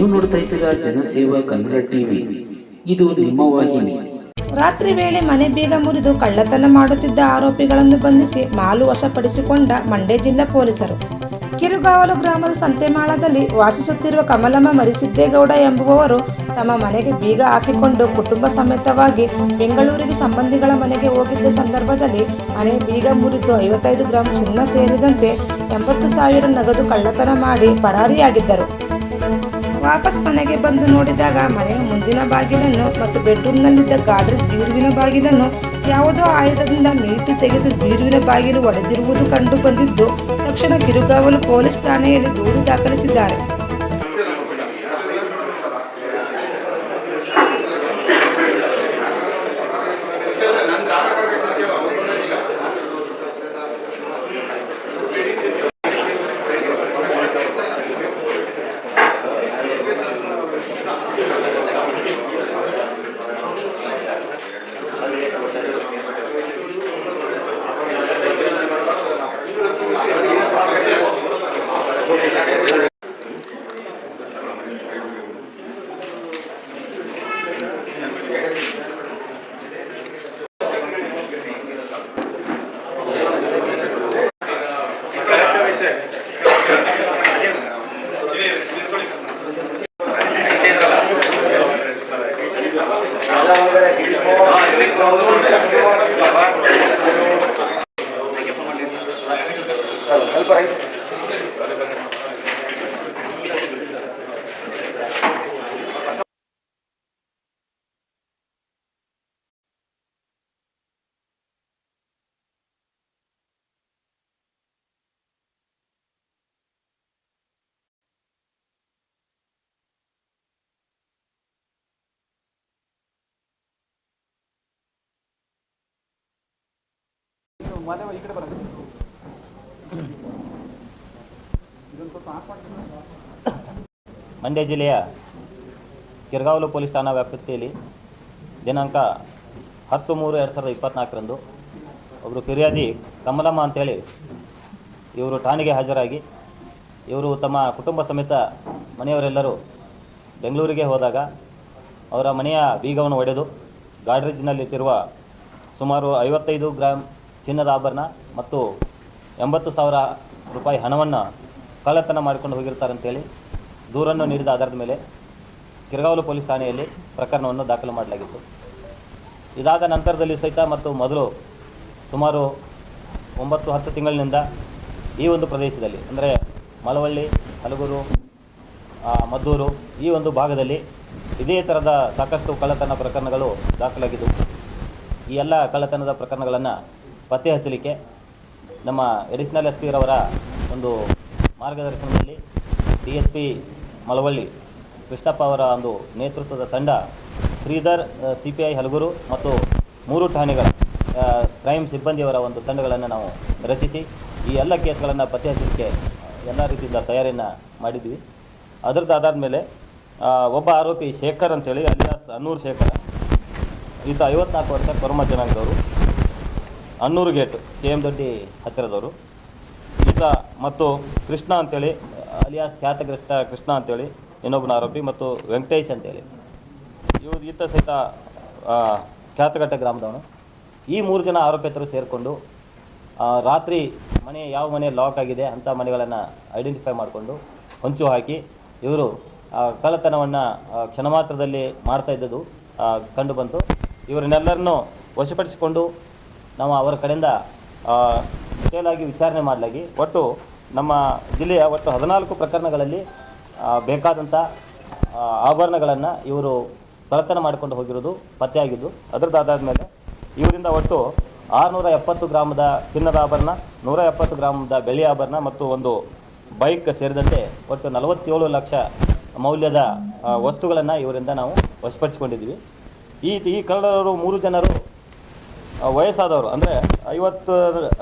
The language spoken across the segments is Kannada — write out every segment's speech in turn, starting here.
ನೀವು ನೋಡ್ತಾ ಇದ್ದೀರಾ ಜನಸೇವಾ ಕನ್ನಡ ಟಿವಿ. ಇದು ನಿಮ್ಮ ವಾಹಿನಿ. ರಾತ್ರಿ ವೇಳೆ ಮನೆ ಬೀಗ ಮುರಿದು ಕಳ್ಳತನ ಮಾಡುತ್ತಿದ್ದ ಆರೋಪಿಗಳನ್ನು ಬಂಧಿಸಿ ಮಾಲು ವಶಪಡಿಸಿಕೊಂಡ ಮಂಡ್ಯ ಜಿಲ್ಲಾ ಪೊಲೀಸರು. ಕಿರುಗಾವಲು ಗ್ರಾಮದ ಸಂತೆಮಾಳದಲ್ಲಿ ವಾಸಿಸುತ್ತಿರುವ ಕಮಲಮ್ಮ ಮರಿಸಿದ್ದೇಗೌಡ ಎಂಬುವವರು ತಮ್ಮ ಮನೆಗೆ ಬೀಗ ಹಾಕಿಕೊಂಡು ಕುಟುಂಬ ಸಮೇತವಾಗಿ ಬೆಂಗಳೂರಿಗೆ ಸಂಬಂಧಿಗಳ ಮನೆಗೆ ಹೋಗಿದ್ದ ಸಂದರ್ಭದಲ್ಲಿ ಮನೆ ಬೀಗ ಮುರಿದು ಐವತ್ತೈದು ಗ್ರಾಂ ಚಿನ್ನ ಸೇರಿದಂತೆ ಎಂಬತ್ತು ಸಾವಿರ ನಗದು ಕಳ್ಳತನ ಮಾಡಿ ಪರಾರಿಯಾಗಿದ್ದರು. ವಾಪಸ್ ಮನೆಗೆ ಬಂದು ನೋಡಿದಾಗ ಮನೆಯ ಮುಂದಿನ ಬಾಗಿಲನ್ನು ಮತ್ತು ಬೆಡ್ರೂಮ್ನಲ್ಲಿದ್ದ ಗಾಡ್ರೇಜ್ ಬೀರುವಿನ ಬಾಗಿಲನ್ನು ಯಾವುದೋ ಆಯುಧದಿಂದ ಮೀಟಿ ತೆಗೆದು ಬೀರುವಿನ ಬಾಗಿಲು ಒಡೆದಿರುವುದು ಕಂಡು ಬಂದಿದ್ದು, ತಕ್ಷಣ ಕಿರುಗಾವಲು ಪೊಲೀಸ್ ಠಾಣೆಯಲ್ಲಿ ದೂರು ದಾಖಲಿಸಿದ್ದಾರೆ. ಮಂಡ್ಯ ಜಿಲ್ಲೆಯ ಕಿರ್ಗಾವಲು ಪೊಲೀಸ್ ಠಾಣಾ ವ್ಯಾಪ್ತಿಯಲ್ಲಿ ದಿನಾಂಕ ಹತ್ತು ಮೂರು ಎರಡು ಸಾವಿರದ ಇಪ್ಪತ್ತ್ನಾಲ್ಕರಂದು ಒಬ್ಬರು ಫಿರ್ಯಾದಿ ಕಮಲಮ್ಮ ಅಂತೇಳಿ ಇವರು ಠಾಣೆಗೆ ಹಾಜರಾಗಿ ಇವರು ತಮ್ಮ ಕುಟುಂಬ ಸಮೇತ ಮನೆಯವರೆಲ್ಲರೂ ಬೆಂಗಳೂರಿಗೆ ಹೋದಾಗ ಅವರ ಮನೆಯ ಬೀಗವನ್ನು ಒಡೆದು ಗಾಡ್ರೇಜ್ನಲ್ಲಿಟ್ಟಿರುವ ಸುಮಾರು ಐವತ್ತೈದು ಗ್ರಾಮ್ ಚಿನ್ನದ ಆಭರಣ ಮತ್ತು ಎಂಬತ್ತು ಸಾವಿರ ರೂಪಾಯಿ ಹಣವನ್ನು ಕಳ್ಳತನ ಮಾಡಿಕೊಂಡು ಹೋಗಿರ್ತಾರೆ ಅಂತೇಳಿ ದೂರನ್ನು ನೀಡಿದ ಆಧಾರದ ಮೇಲೆ ಕಿರಗಾವಲು ಪೊಲೀಸ್ ಠಾಣೆಯಲ್ಲಿ ಪ್ರಕರಣವನ್ನು ದಾಖಲು ಮಾಡಲಾಗಿತ್ತು. ಇದಾದ ನಂತರದಲ್ಲಿ ಸಹಿತ ಮತ್ತು ಮೊದಲು ಸುಮಾರು ಒಂಬತ್ತು, ಹತ್ತು ತಿಂಗಳಿನಿಂದ ಈ ಒಂದು ಪ್ರದೇಶದಲ್ಲಿ, ಅಂದರೆ ಮಲವಳ್ಳಿ, ಹಲಗೂರು ಮದ್ದೂರು ಈ ಒಂದು ಭಾಗದಲ್ಲಿ ಇದೇ ಥರದ ಸಾಕಷ್ಟು ಕಳ್ಳತನ ಪ್ರಕರಣಗಳು ದಾಖಲಾಗಿದ್ದವು ಈ ಎಲ್ಲ ಕಳ್ಳತನದ ಪ್ರಕರಣಗಳನ್ನು ಪತ್ತೆ ಹಚ್ಚಲಿಕ್ಕೆ ನಮ್ಮ ಎಡಿಷನಲ್ ಎಸ್ ಪಿರವರ ಒಂದು ಮಾರ್ಗದರ್ಶನದಲ್ಲಿ D S P Malavalli Krishnappa ಅವರ ಒಂದು ನೇತೃತ್ವದ ತಂಡ, Shridhar C P I Halaguru ಮತ್ತು ಮೂರು ಠಾಣೆಗಳ ಕ್ರೈಮ್ ಸಿಬ್ಬಂದಿಯವರ ಒಂದು ತಂಡಗಳನ್ನು ನಾವು ರಚಿಸಿ ಈ ಎಲ್ಲ ಕೇಸ್ಗಳನ್ನು ಪತ್ತೆ ಹಚ್ಚಲಿಕ್ಕೆ ಎಲ್ಲ ರೀತಿಯಿಂದ ತಯಾರಿಯನ್ನು ಮಾಡಿದ್ವಿ. ಅದರದ್ದು ಆಧಾರದ ಮೇಲೆ ಒಬ್ಬ ಆರೋಪಿ ಶೇಖರ್ ಅಂತೇಳಿ, ಅಲಿಯಾಸ್ ಅನ್ನೂರು ಶೇಖರ್, ಈತ ಐವತ್ನಾಲ್ಕು ವರ್ಷ ಕೊರಮ ಜನಾಂಗದವರು. Annur gate K M Doddi ಹತ್ತಿರದವರು. ಈತ ಮತ್ತು ಕೃಷ್ಣ ಅಂತೇಳಿ ಅಲಿಯಾಸ್ ಖ್ಯಾತಗ್ರಸ್ತ ಕೃಷ್ಣ ಅಂತೇಳಿ ಇನ್ನೊಬ್ಬನ ಆರೋಪಿ ಮತ್ತು ವೆಂಕಟೇಶ್ ಅಂತೇಳಿ. ಇವರು ಈತ ಸಹಿತ ಖ್ಯಾತಘಟ್ಟ ಗ್ರಾಮದವನು. ಈ ಮೂರು ಜನ ಆರೋಪಿತರು ಸೇರಿಕೊಂಡು ರಾತ್ರಿ ಮನೆ ಯಾವ ಮನೆ ಲಾಕ್ ಆಗಿದೆ ಅಂಥ ಮನೆಗಳನ್ನು ಐಡೆಂಟಿಫೈ ಮಾಡಿಕೊಂಡು ಹೊಂಚು ಹಾಕಿ ಇವರು ಕಳ್ಳತನವನ್ನು ಕ್ಷಣ ಮಾತ್ರದಲ್ಲಿ ಮಾಡ್ತಾ ಇದ್ದದ್ದು ಆ, ಕಂಡು ಬಂತು. ಇವರನ್ನೆಲ್ಲರನ್ನು ವಶಪಡಿಸಿಕೊಂಡು ನಾವು ಅವರ ಕಡೆಯಿಂದ ಡೀಟೇಲ್ ಆಗಿ ವಿಚಾರಣೆ ಮಾಡಲಾಗಿ, ಒಟ್ಟು ನಮ್ಮ ಜಿಲ್ಲೆಯ ಒಟ್ಟು ಹದಿನಾಲ್ಕು ಪ್ರಕರಣಗಳಲ್ಲಿ ಬೇಕಾದಂಥ ಆಭರಣಗಳನ್ನು ಇವರು ಪ್ರಯತ್ನ ಮಾಡಿಕೊಂಡು ಹೋಗಿರೋದು ಪತ್ತೆಯಾಗಿದ್ದು, ಅದರದ್ದು ಆದಾದ ಮೇಲೆ ಇವರಿಂದ ಒಟ್ಟು ಆರುನೂರ ಎಪ್ಪತ್ತು ಗ್ರಾಮದ ಚಿನ್ನದ ಆಭರಣ, ನೂರ ಎಪ್ಪತ್ತು ಗ್ರಾಮದ ಬೆಳ್ಳಿ ಆಭರಣ ಮತ್ತು ಒಂದು ಬೈಕ್ ಸೇರಿದಂತೆ ಒಟ್ಟು ನಲವತ್ತೇಳು ಲಕ್ಷ ಮೌಲ್ಯದ ವಸ್ತುಗಳನ್ನು ಇವರಿಂದ ನಾವು ವಶಪಡಿಸಿಕೊಂಡಿದ್ದೀವಿ. ಈ ಈ ಕಳ್ಳರು ಮೂರು ಜನರು ವಯಸ್ಸಾದವರು, ಅಂದರೆ ಐವತ್ತು,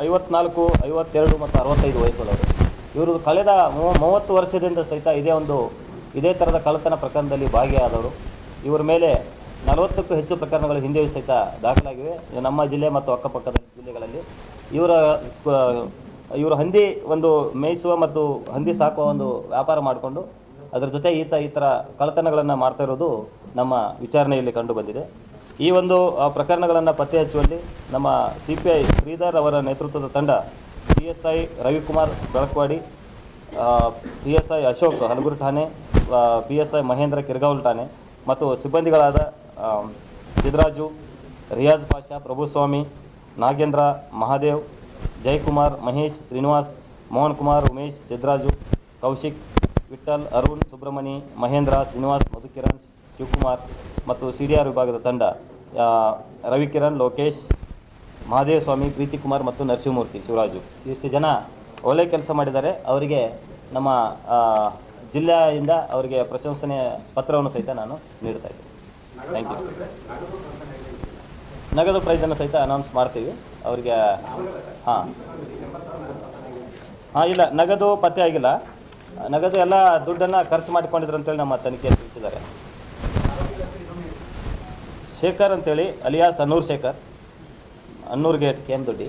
ಐವತ್ನಾಲ್ಕು, ಐವತ್ತೆರಡು ಮತ್ತು ಅರವತ್ತೈದು ವಯಸ್ಸುಳ್ಳವರು ಇವರು ಕಳೆದ ಮೂವತ್ತು ವರ್ಷದಿಂದ ಸಹಿತ ಇದೇ ಒಂದು, ಇದೇ ಥರದ ಕಳ್ಳತನ ಪ್ರಕರಣದಲ್ಲಿ ಭಾಗಿಯಾದವರು. ಇವರ ಮೇಲೆ ನಲವತ್ತಕ್ಕೂ ಹೆಚ್ಚು ಪ್ರಕರಣಗಳು ಹಿಂದೆಯೂ ಸಹಿತ ದಾಖಲಾಗಿವೆ. ನಮ್ಮ ಜಿಲ್ಲೆ ಮತ್ತು ಅಕ್ಕಪಕ್ಕದ ಜಿಲ್ಲೆಗಳಲ್ಲಿ. ಇವರ ಇವರು ಹಂದಿ ಒಂದು ಮೇಯಿಸುವ ಮತ್ತು ಹಂದಿ ಸಾಕುವ ಒಂದು ವ್ಯಾಪಾರ ಮಾಡಿಕೊಂಡು, ಅದರ ಜೊತೆ ಈತ ಈ ಥರ ಕಳ್ಳತನಗಳನ್ನು ಮಾಡ್ತಾ ಇರೋದು ನಮ್ಮ ವಿಚಾರಣೆಯಲ್ಲಿ ಕಂಡು ಬಂದಿದೆ. ಈ ಒಂದು ಪ್ರಕರಣಗಳನ್ನು ಪತ್ತೆ ಹಚ್ಚುವಲ್ಲಿ ನಮ್ಮ ಸಿ ಪಿ ಐ ಶ್ರೀಧರ್ ಅವರ ನೇತೃತ್ವದ ತಂಡ P S I Ravikumar Belakavadi P S I Ashok Halaguru ಠಾಣೆ P S I Mahendra Kirgaval ಠಾಣೆ ಮತ್ತು ಸಿಬ್ಬಂದಿಗಳಾದ ಸಿದ್ದರಾಜು ರಿಯಾಜ್ ಪಾಷಾ, ಪ್ರಭುಸ್ವಾಮಿ, ನಾಗೇಂದ್ರ, ಮಹಾದೇವ್ ಜಯಕುಮಾರ್ ಮಹೇಶ್, ಶ್ರೀನಿವಾಸ್, ಮೋಹನ್ ಕುಮಾರ್, ಉಮೇಶ್ ಸಿದ್ದರಾಜು ಕೌಶಿಕ್ ವಿಠಲ್ ಅರುಣ್, ಸುಬ್ರಹ್ಮಣಿ, ಮಹೇಂದ್ರ, ಶ್ರೀನಿವಾಸ್, ಮಧುಕಿರಣ್, ಶಿವಕುಮಾರ್ ಮತ್ತು ಸಿ ಡಿ ಆರ್ ವಿಭಾಗದ ತಂಡ ರವಿಕಿರಣ್, ಲೋಕೇಶ್ ಮಹಾದೇವ ಸ್ವಾಮಿ ಪ್ರೀತಿ ಕುಮಾರ್ ಮತ್ತು ನರಸಿಂಹಮೂರ್ತಿ ಶಿವರಾಜು. ಇಷ್ಟು ಜನ ಒಳ್ಳೆ ಕೆಲಸ ಮಾಡಿದ್ದಾರೆ. ಅವರಿಗೆ ನಮ್ಮ ಜಿಲ್ಲೆಯಿಂದ ಅವರಿಗೆ ಪ್ರಶಂಸನೆ ಪತ್ರವನ್ನು ಸಹಿತ ನಾನು ನೀಡ್ತಾ ಇದ್ದೀನಿ. ಥ್ಯಾಂಕ್ ಯು ನಗದು ಪ್ರೈಸನ್ನು ಸಹಿತ ಅನೌನ್ಸ್ ಮಾಡ್ತೀವಿ. ಅವರಿಗೆ, ಹಾಂ. ಹಾಂ, ಇಲ್ಲ, ನಗದು ಪತ್ತೆ ಆಗಿಲ್ಲ. ನಗದು ಎಲ್ಲ ದುಡ್ಡನ್ನು ಖರ್ಚು ಮಾಡಿಕೊಂಡಿದ್ರು ಅಂತೇಳಿ ನಮ್ಮ ತನಿಖೆಯಲ್ಲಿ ತಿಳಿಸಿದ್ದಾರೆ. ಶೇಖರ್ ಅಂತೇಳಿ, alias Annur Shekhar. Annur gate K M Doddi.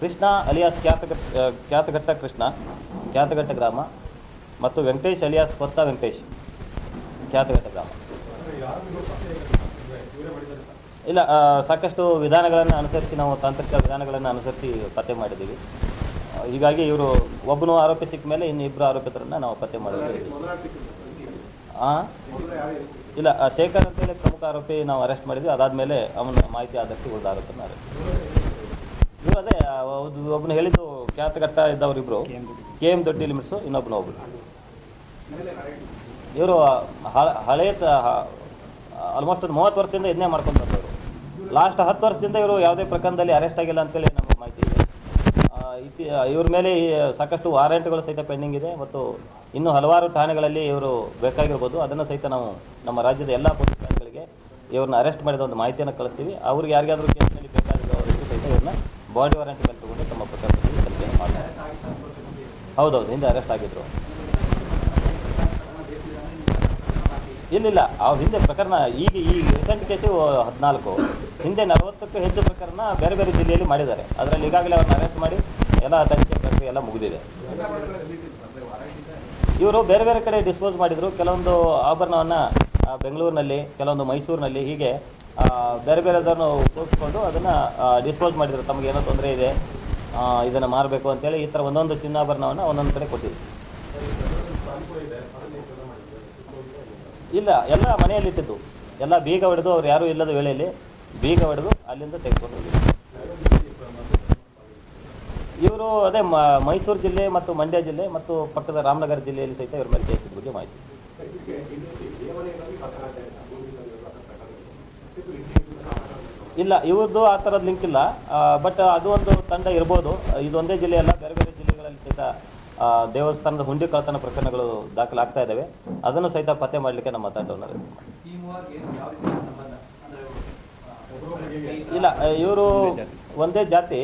Krishna, alias Khyataghatta Khyataghatta Krishna, Khyataghatta ಗ್ರಾಮ, ಮತ್ತು ವೆಂಕಟೇಶ್, ಅಲಿಯಾಸ್ ಕೊತ್ತ ವೆಂಕಟೇಶ್, ಖ್ಯಾತಘಟ್ಟ ಗ್ರಾಮ. ಇಲ್ಲ ಸಾಕಷ್ಟು ವಿಧಾನಗಳನ್ನು ಅನುಸರಿಸಿ, ನಾವು ತಾಂತ್ರಿಕ ವಿಧಾನಗಳನ್ನು ಅನುಸರಿಸಿ ಪತ್ತೆ ಮಾಡಿದ್ದೀವಿ. ಹೀಗಾಗಿ ಇವರು ಒಬ್ಬನು ಆರೋಪಿ ಸಿಕ್ಕ ಮೇಲೆ ಇನ್ನಿಬ್ಬರು ಆರೋಪಿತರನ್ನು ನಾವು ಪತ್ತೆ ಮಾಡಿದ್ದೀವಿ. ಹಾಂ ಇಲ್ಲ ಶೇಖರ್ ಅಂತೇಳಿ ಪ್ರಮುಖ ಆರೋಪಿ ನಾವು ಅರೆಸ್ಟ್ ಮಾಡಿದ್ವಿ ಅದಾದಮೇಲೆ ಅವನ ಮಾಹಿತಿ ಆಧರಿಸಿ ಉಳಿದ ಇವ್ರು ಅರೆಸ್ಟ್ ಇವರು ಅದೇ ಒಬ್ಬನು ಹೇಳಿದ್ದು ಖ್ಯಾತಘಟ್ಟ ಇದ್ದವ್ರು ಇಬ್ಬರು ಕೆ ಎಂ ದೊಡ್ಡಿ. ಲಿಮಿಟ್ಸು ಇನ್ನೊಬ್ಬನು ಒಬ್ಬರು ಇವರು ಹಳೆಯ ಆಲ್ಮೋಸ್ಟ್ ಒಂದು ಮೂವತ್ತು ವರ್ಷದಿಂದ ಇದನ್ನೇ ಮಾಡ್ಕೊಂಡು ಬಂದವರು. ಲಾಸ್ಟ್ ಹತ್ತು ವರ್ಷದಿಂದ ಇವರು ಯಾವುದೇ ಪ್ರಕರಣದಲ್ಲಿ ಅರೆಸ್ಟ್ ಆಗಿಲ್ಲ ಅಂತೇಳಿ ನಮಗೆ ಮಾಹಿತಿ ಇದೆ ಆ, ಇತಿ ಇವ್ರ ಮೇಲೆ ಸಾಕಷ್ಟು ವಾರೆಂಟ್ಗಳು ಸಹಿತ ಪೆಂಡಿಂಗ್ ಇದೆ ಮತ್ತು ಇನ್ನೂ ಹಲವಾರು ಠಾಣೆಗಳಲ್ಲಿ ಇವರು ಬೇಕಾಗಿರ್ಬೋದು. ಅದನ್ನು ಸಹಿತ ನಾವು ನಮ್ಮ ರಾಜ್ಯದ ಎಲ್ಲ ಪೊಲೀಸ್ ಠಾಣೆಗಳಿಗೆ ಇವ್ರನ್ನ ಅರೆಸ್ಟ್ ಮಾಡಿದ ಒಂದು ಮಾಹಿತಿಯನ್ನು ಕಳಿಸ್ತೀವಿ. ಅವ್ರಿಗೆ ಯಾರಿಗಾದರೂ ಕೇಸ್ನಲ್ಲಿ ಬೇಕಾಗಿರೋರಿಗೆ ಸಹಿತ ಇವ್ರನ್ನ ಬಾಡಿ ವಾರೆಂಟ್ ಮೇಲೆ ತಗೊಂಡು ತಮ್ಮ ಪ್ರಕರಣದಲ್ಲಿ ತನಿಖೆಯನ್ನು ಮಾಡ್ತಾರೆ. ಹೌದೌದು, ಹಿಂದೆ ಅರೆಸ್ಟ್ ಆಗಿದ್ರು. ಇಲ್ಲಿಲ್ಲ, ಆ ಹಿಂದೆ ಪ್ರಕರಣ ಈಗ, ಈ ರೀಸೆಂಟ್ ಕೇಸು ಹದಿನಾಲ್ಕು. ಹಿಂದೆ ನಲವತ್ತಕ್ಕೂ ಹೆಚ್ಚು ಪ್ರಕರಣ ಬೇರೆ ಬೇರೆ ಜಿಲ್ಲೆಯಲ್ಲಿ ಮಾಡಿದ್ದಾರೆ. ಅದರಲ್ಲಿ ಈಗಾಗಲೇ ಅವ್ರನ್ನ ಅರೆಸ್ಟ್ ಮಾಡಿ ಎಲ್ಲ ತನಿಖೆ ಪ್ರಕ್ರಿಯೆ ಎಲ್ಲ ಮುಗಿದಿದೆ. ಇವರು ಬೇರೆ ಬೇರೆ ಕಡೆ ಡಿಸ್ಪೋಸ್ ಮಾಡಿದರು. ಕೆಲವೊಂದು ಆಭರಣವನ್ನು ಬೆಂಗಳೂರಿನಲ್ಲಿ, ಕೆಲವೊಂದು ಮೈಸೂರಿನಲ್ಲಿ ಹೀಗೆ ಬೇರೆ ಬೇರೆದನ್ನು ಉಪಯೋಗಿಸ್ಕೊಂಡು ಅದನ್ನು ಡಿಸ್ಪೋಸ್ ಮಾಡಿದರು. ತಮಗೆ ಏನೋ ತೊಂದರೆ ಇದೆ ಇದನ್ನು ಮಾರಬೇಕು ಅಂತೇಳಿ ಈ ಥರ ಒಂದೊಂದು ಚಿನ್ನಾಭರಣವನ್ನು ಒಂದೊಂದು ಕಡೆ ಕೊಟ್ಟಿದ್ರು. ಇಲ್ಲ, ಎಲ್ಲ ಮನೆಯಲ್ಲಿ ಇಟ್ಟಿದ್ದು ಎಲ್ಲ ಬೀಗ ಹೊಡೆದು ಅವ್ರು ಯಾರೂ ಇಲ್ಲದ ವೇಳೆಯಲ್ಲಿ ಬೀಗ ಹೊಡೆದು ಅಲ್ಲಿಂದ ತೆಗೆದುಕೊಂಡು ಇವರು ಅದೇ ಮೈಸೂರು ಜಿಲ್ಲೆ ಮತ್ತು ಮಂಡ್ಯ ಜಿಲ್ಲೆ ಮತ್ತು ಪಕ್ಕದ ರಾಮನಗರ ಜಿಲ್ಲೆಯಲ್ಲಿ ಸಹಿತ ಇವ್ರ ಮೇಲೆ ಕೇಸಿದ ಬಗ್ಗೆ ಮಾಹಿತಿ. ಇಲ್ಲ ಇವ್ರದ್ದು ಆ ಥರದ ಲಿಂಕ್ ಇಲ್ಲ. ಬಟ್ ಅದು ಒಂದು ತಂಡ ಇರ್ಬೋದು. ಇದೊಂದೇ ಜಿಲ್ಲೆಯಲ್ಲ ಬೇರೆ ಬೇರೆ ಜಿಲ್ಲೆಗಳಲ್ಲಿ ಸಹಿತ ದೇವಸ್ಥಾನದ ಹುಂಡಿ ಕಳತನ ಪ್ರಕರಣಗಳು ದಾಖಲಾಗ್ತಾ ಇದ್ದಾವೆ ಅದನ್ನು ಸಹಿತ ಪತ್ತೆ ಮಾಡಲಿಕ್ಕೆ ನಮ್ಮ ತಂಡವನ್ನು. ಇಲ್ಲ, ಇವರು ಒಂದೇ ಜಾತಿ.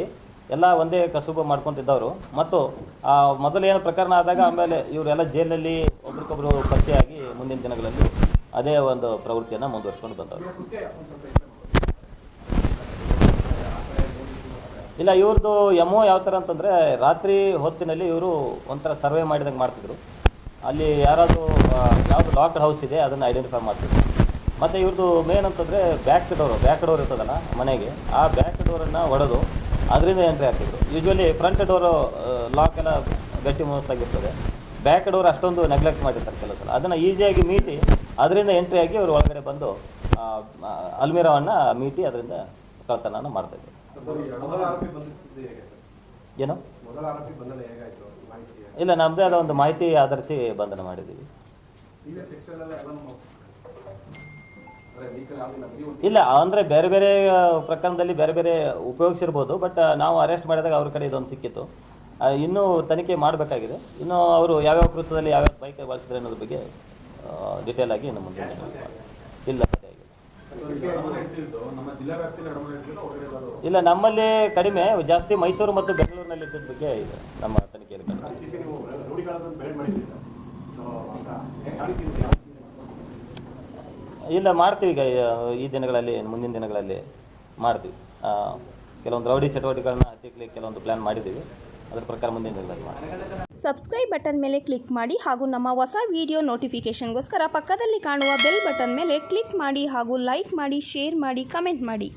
ಎಲ್ಲ ಒಂದೇ ಕಸುಬು ಮಾಡ್ಕೊತಿದ್ದವರು. ಮತ್ತು ಆ, ಮೊದಲು ಏನು ಪ್ರಕರಣ ಆದಾಗ ಆಮೇಲೆ ಇವರೆಲ್ಲ ಜೈಲಿನಲ್ಲಿ ಒಬ್ರಿಗೊಬ್ರು ಪರಿಚಯ ಆಗಿ ಮುಂದಿನ ದಿನಗಳಲ್ಲಿ ಅದೇ ಒಂದು ಪ್ರವೃತ್ತಿಯನ್ನು ಮುಂದುವರಿಸ್ಕೊಂಡು ಬಂದವರು. ಇಲ್ಲ ಇವ್ರದ್ದು ಎಮೋ ಯಾವ ಥರ ಅಂತಂದರೆ ರಾತ್ರಿ ಹೊತ್ತಿನಲ್ಲಿ ಇವರು ಒಂಥರ ಸರ್ವೆ ಮಾಡಿದಂಗೆ ಮಾಡ್ತಿದ್ರು. ಅಲ್ಲಿ ಯಾರಾದರೂ ಯಾವುದು ಲಾಕ್ಡ್ ಹೌಸ್ ಇದೆ ಅದನ್ನು ಐಡೆಂಟಿಫೈ ಮಾಡ್ತಿದ್ರು. ಮತ್ತು ಇವ್ರದ್ದು ಮೇನ್ ಅಂತಂದರೆ ಬ್ಯಾಕ್ ಡೋರು ಬ್ಯಾಕ್ ಡೋರ್ ಇರ್ತದಲ್ಲ ಮನೆಗೆ. ಆ ಬ್ಯಾಕ್ ಡೋರನ್ನು ಒಡೆದು ಅದರಿಂದ ಎಂಟ್ರಿ ಆಗ್ತಿದ್ರು ಯೂಶ್ವಲಿ ಫ್ರಂಟ್ ಡೋರು ಲಾಕ್ ಎಲ್ಲ ಗಟ್ಟಿ ಮುಗಿಸ್ತಾಗಿರ್ತದೆ ಬ್ಯಾಕ್ ಡೋರ್ ಅಷ್ಟೊಂದು ನೆಗ್ಲೆಕ್ಟ್ ಮಾಡಿರ್ತಾರೆ ಕೆಲವು ಸಲ ಅದನ್ನು ಈಸಿಯಾಗಿ ಮೀಟಿ, ಅದರಿಂದ ಎಂಟ್ರಿ ಆಗಿ ಅವರು ಒಳಗಡೆ ಬಂದು ಅಲ್ಮಿರಾವನ್ನು ಮೀಟಿ ಅದರಿಂದ ಕಳ್ತನ ಸರ್? ಏನು? ಇಲ್ಲ ನಮ್ಮದೇ ಆದ ಒಂದು ಮಾಹಿತಿ ಆಧರಿಸಿ ಬಂಧನ ಮಾಡಿದ್ದೀವಿ. ಇಲ್ಲ, ಅಂದರೆ ಬೇರೆ ಬೇರೆ ಪ್ರಕರಣದಲ್ಲಿ ಬೇರೆ ಬೇರೆ ಉಪಯೋಗಿಸಿರ್ಬೋದು ಬಟ್ ನಾವು ಅರೆಸ್ಟ್ ಮಾಡಿದಾಗ ಅವ್ರ ಕಡೆ ಇದೊಂದು ಸಿಕ್ಕಿತ್ತು. ಇನ್ನೂ ತನಿಖೆ ಮಾಡಬೇಕಾಗಿದೆ. ಇನ್ನು ಅವರು ಯಾವ್ಯಾವ ಕೃತ್ಯದಲ್ಲಿ ಯಾವ್ಯಾವ ಬೈಕ್ ಬಳಸಿದ್ರೆ ಅನ್ನೋದ್ರ ಬಗ್ಗೆ ಡಿಟೇಲ್ ಆಗಿ ಇನ್ನು ಮುಂದೆ ಇಲ್ಲ ಇಲ್ಲ, ನಮ್ಮಲ್ಲಿ ಕಡಿಮೆ, ಜಾಸ್ತಿ ಮೈಸೂರು ಮತ್ತು ಬೆಂಗಳೂರಿನಲ್ಲಿ ಇದ್ದ ಬಗ್ಗೆ ಇದೆ, ನಮ್ಮ ತನಿಖೆಯಲ್ಲಿ ಕಂಡು ಬಂದಿದೆ. ಇದಕ್ಕೆ ನೀವು ರೂಢಿಗಳನ್ನು ಬೆಳೆ ಮಾಡಿದ್ದೀರಿ ಸರ್ ಸೊ ಅಂತ ಯಾವ ರೀತಿ ಇದೆ? ಇಲ್ಲ, ಮಾಡ್ತೀವಿ ಈಗ ಈ ದಿನಗಳಲ್ಲಿ, ಮುಂದಿನ ದಿನಗಳಲ್ಲಿ ಮಾಡ್ತೀವಿ. ಕೆಲವೊಂದು ರೌಡಿ ಚಟುವಟಿಕೆಗಳನ್ನ ಹತ್ತಿಕ್ಲಿಕ್ಕೆ ಕೆಲವೊಂದು ಪ್ಲ್ಯಾನ್ ಮಾಡಿದ್ದೀವಿ. ಅದ್ರ ಪ್ರಕಾರ ಮುಂದಿನ ದಿನಗಳಲ್ಲಿ ಮಾಡ್ತೀವಿ. ಸಬ್ಸ್ಕ್ರೈಬ್ ಬಟನ್ ಮೇಲೆ ಕ್ಲಿಕ್ ಮಾಡಿ ಹಾಗೂ ನಮ್ಮ ಹೊಸ ವಿಡಿಯೋ ನೋಟಿಫಿಕೇಷನ್ಗೋಸ್ಕರ ಪಕ್ಕದಲ್ಲಿ ಕಾಣುವ ಬೆಲ್ ಬಟನ್ ಮೇಲೆ ಕ್ಲಿಕ್ ಮಾಡಿ ಹಾಗೂ ಲೈಕ್ ಮಾಡಿ ಶೇರ್ ಮಾಡಿ ಕಮೆಂಟ್ ಮಾಡಿ.